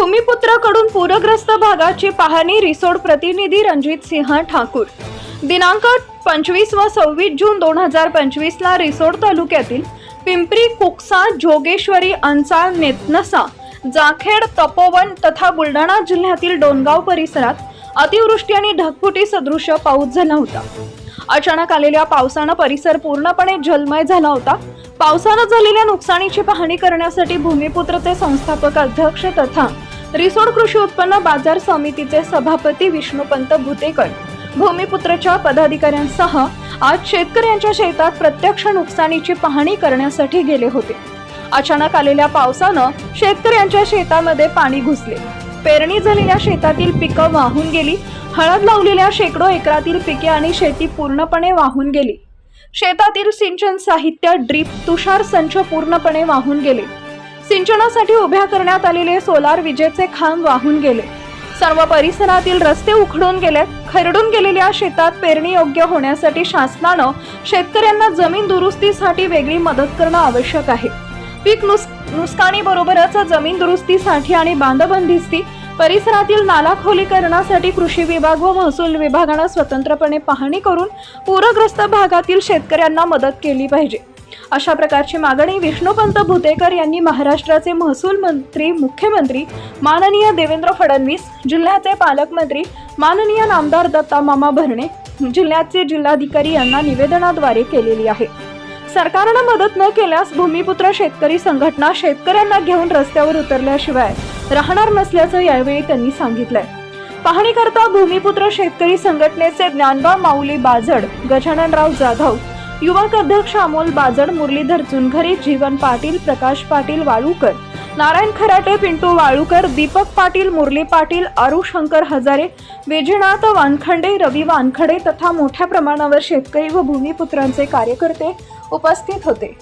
भूमिपुत्राकडून पूरग्रस्त भागाची पाहणी रिसोड प्रतिनिधी रणजित सिंह ठाकूर. दिनांक पंचवीस व सव्वीस जून दोन हजार पंचवीसला रिसोड तालुक्यातील पिंपरी कुकसा जोगेश्वरी अंचाळ नेतनसा जाखेड तपोवन तथा बुलढाणा जिल्ह्यातील डोनगाव परिसरात अतिवृष्टी आणि ढगफुटी सदृश पाऊस झाला होता. अचानक आलेल्या पावसानं परिसर पूर्णपणे जलमय झाला होता. पावसानं झालेल्या नुकसानीची पाहणी करण्यासाठी भूमिपुत्रचे संस्थापक अध्यक्ष तथा रिसोड कृषी उत्पन्न बाजार समितीचे सभापती विष्णुपंत भुतेकर भूमिपुत्रच्या पदाधिकाऱ्यांसह आज शेतकऱ्यांच्या शेतात प्रत्यक्ष नुकसानीची पाहणी करण्यासाठी गेले होते. अचानक आलेल्या पावसानं शेतकऱ्यांच्या शेतामध्ये पाणी घुसले. पेरणी झालेल्या शेतातील पिकं वाहून गेली हळद लावलेल्या शेकडो एकरातील पिके आणि शेती पूर्णपणे वाहून गेली. शेतातील सिंचन साहित्य ड्रीप तुषार संच पूर्णपणे वाहून गेले. सिंचनासाठी उभ्या करण्यात आलेले सोलार विजेचे खांब वाहून गेले. सर्व परिसरातील रस्ते उखडून गेले खरडून गेलेल्या शेतात पेरणी योग्य होण्यासाठी शासनानं शेतकऱ्यांना जमीन दुरुस्तीसाठी वेगळी मदत करणं आवश्यक आहे. पीक नुस नुकसानीबरोबरच जमीन दुरुस्तीसाठी आणि बांधबंदिस्ती परिसरातील नाला खोलीकरणासाठी कृषी विभाग व महसूल विभागानं स्वतंत्रपणे पाहणी करून पूरग्रस्त भागातील शेतकऱ्यांना मदत केली पाहिजे. अशा प्रकारची मागणी विष्णुपंत भुतेकर यांनी महाराष्ट्राचे महसूल मंत्री मुख्यमंत्री माननीय देवेंद्र फडणवीस जिल्ह्याचे पालकमंत्री माननीय नामदार दत्ता मामा भरणे जिल्ह्याचे जिल्हाधिकारी यांना निवेदनाद्वारे केलेली आहे. सरकारनं मदत न केल्यास भूमिपुत्र शेतकरी संघटना शेतकऱ्यांना घेऊन रस्त्यावर उतरल्याशिवाय राहणार नसल्याचं यावेळी त्यांनी सांगितलंय. पाहणीकरता भूमिपुत्र शेतकरी संघटनेचे ज्ञानबा माऊली बाजड गजाननराव जाधव युवक अध्यक्ष अमोल बाजड मुरलीधर चुनखरे जीवन पाटील प्रकाश पाटील वाळूकर नारायण खराटे पिंटू वाळूकर दीपक पाटील मुरली पाटील आरू शंकर हजारे वेजनाथ वानखंडे रवी वानखडे तथा मोठ्या प्रमाणावर शेतकरी व भूमिपुत्रांचे कार्यकर्ते उपस्थित होते.